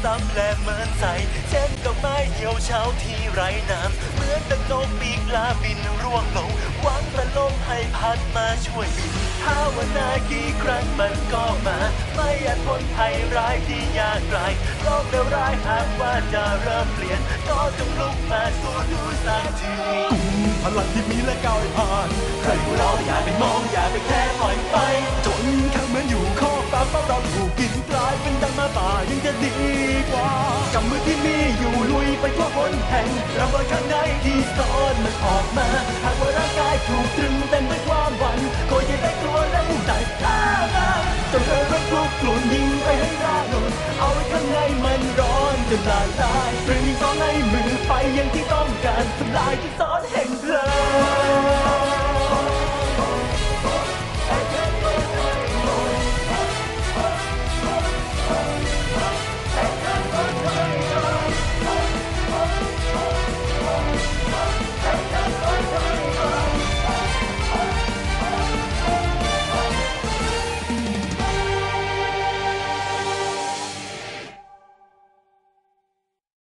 ยียบซ้ำและเหมือนใสเช่นดอกไม้เหี่ยวเฉาที่ไร้น้ำเหมือนดังนกปีกลาบินร่วงลงหวังแต่ลมให้พัดมาช่วยบินภาวนากี่ครั้งมันก็มา ไม่อาจพ้นภัยร้ายที่ยากไกลโลกเลวร้ายหากว่าจะเริ่มเปลี่ยน ก็จงลุกมาสู้ดูสักทีพลังที่มีและก้าวให้ผ่าน ใครหัวเราะอย่าไปมองอย่าไปแค่ปล่อยไป จนข้างเหมือนอยู่ข้อปราบเราถูกกินกลายเป็นดังมาป่ายังจะดี กว่ากับมือที่มีอยู่ลุยไปทั่วหนแห่งระเบิดข้างในที่ซ่อนมันออกมาหากว่าร่างกายถูกตรึงเต็มด้วยความหวังก็อย่าได้กลัวและมุ่งใจอ้าอ้าจนเธอรักทุกกลุ่นยิงไปให้ร่าหล่นเอาไว้ข้างในมันร้อนจนละลายเรื่องยิงสองในมือไปย่างที่ต้องการทำลายที่ซ่อน